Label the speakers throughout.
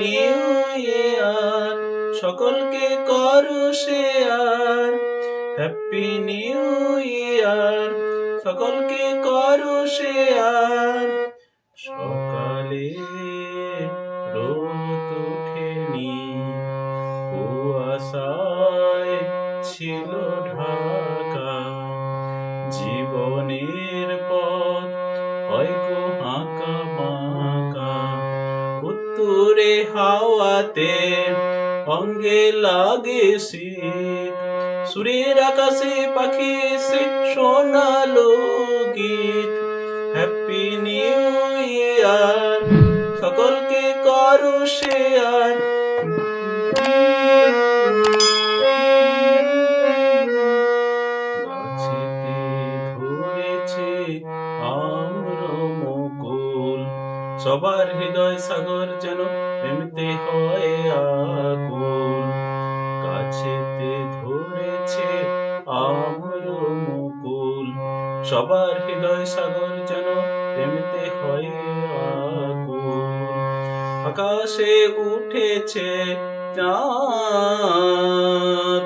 Speaker 1: নিয়ে আর সকলকে করো শেয়ার। হ্যাপি নিউ ইয়ার সকলকে করো শেয়ার। সকালে রোদ ওঠেনি। কুয়াশায় ছিল ঢাকা। জীবনের পথ হয় উত্তরে হাওয়াতে অঙ্গে লাগে শীত সুরের আকাশে পাখি এসে শোনালো গীত। হ্যাপি নিউ ইয়ার সকলকে করো শেয়ার। মুকুল সবার হৃদয় সাগর যেন প্রেমতে হয় আকুল। গাছেতে ধরেছে আম্র মুকুল। সবার হৃদয় সাগর যেন প্রেমতে হয় আকুল। আকাশে উঠেছে চাঁদ।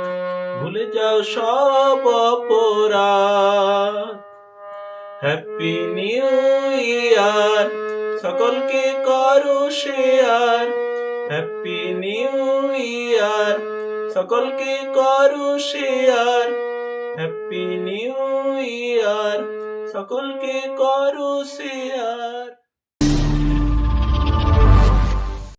Speaker 1: ভুলে যাও সব অপরাধ। হ্যাপি নিউ ইয়ার সকলকে করো শেয়ার। হ্যাপি নিউ ইয়ার সকলকে করো শেয়ার। হ্যাপি নিউ ইয়ার সকলকে করো শেয়ার।